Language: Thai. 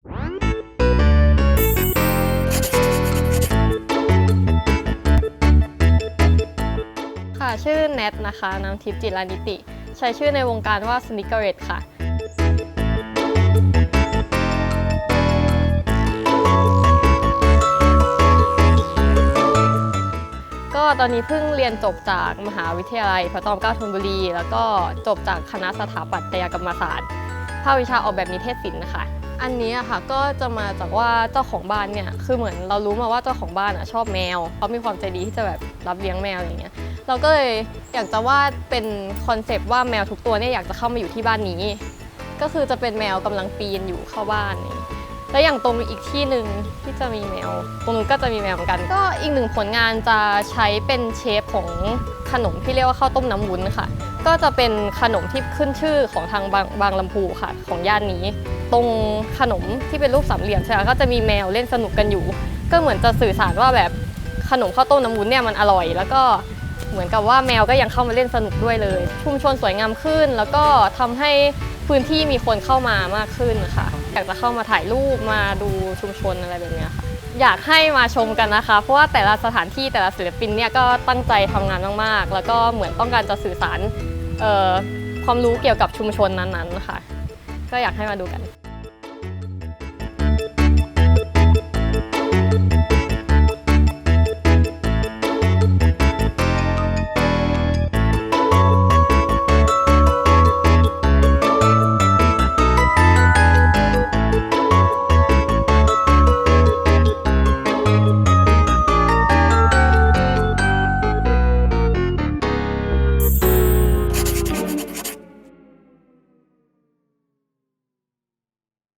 ค่ะ ชื่อแนทนะคะน้ำทิพย์จิรานิติ ใช้ชื่อในวงการว่า s n e a k e r e t ค่ะก็ตอนนี้เพิ่งเรียนจบจากมหาวิทยาลัยพระจอมเกล้าธนบุรี แล้วก็จบจากคณะสถาปัตยกรรมศาสตร์ ภาควิชาออกแบบนิเทศศิลป์นะคะ อันนี้อะค่ะก็จะมาจากว่าเจ้าของบ้านเนี่ยคือเหมือนเรารู้มาว่าเจ้าของบ้านอะชอบแมวเขามีความใจดีที่จะแบบรับเลี้ยงแมวอย่างเงี้ยเราก็เลยอยากจะวาดเป็นคอนเซปต์ว่าแมวทุกตัวเนี่ยอยากจะเข้ามาอยู่ที่บ้านนี้ ก็คือจะเป็นแมวกำลังปีนอยู่เข้าบ้านนี่แล้วอย่างตรงอีกที่หนึ่งที่จะมีแมว ตรงนู้นก็จะมีแมวเหมือนกัน ก็อีกหนึ่งผลงานจะใช้เป็นเชฟของขนมที่เรียกว่าข้าวต้มน้ำวุ้นค่ะ ก็จะเป็นขนมที่ขึ้นชื่อของทางบางบางลำพูค่ะ ของย่านนี้ ตรงขนมที่เป็นรูปสามเหลี่ยมใช่ไหมก็จะมีแมวเล่นสนุกกันอยู่ ก็เหมือนจะสื่อสารว่าแบบขนมข้าวต้มน้ำวุ้นเนี่ยมันอร่อย แล้วก็เหมือนกับว่าแมวก็ยังเข้ามาเล่นสนุกด้วยเลย ชุมชนสวยงามขึ้น แล้วก็ทำให้พื้นที่มีคนเข้ามามากขึ้นค่ะอยากจะเข้ามาถ่ายรูปมาดูชุมชนอะไรแบบนี้ค่ะอยากให้มาชมกันนะคะ เพราะว่าแต่ละสถานที่แต่ละศิลปินเนี่ยก็ตั้งใจทำงานมากๆ แล้วก็เหมือนต้องการจะสื่อสาร ความรู้เกี่ยวกับชุมชนนั้นๆค่ะ ก็อยากให้มาดูกัน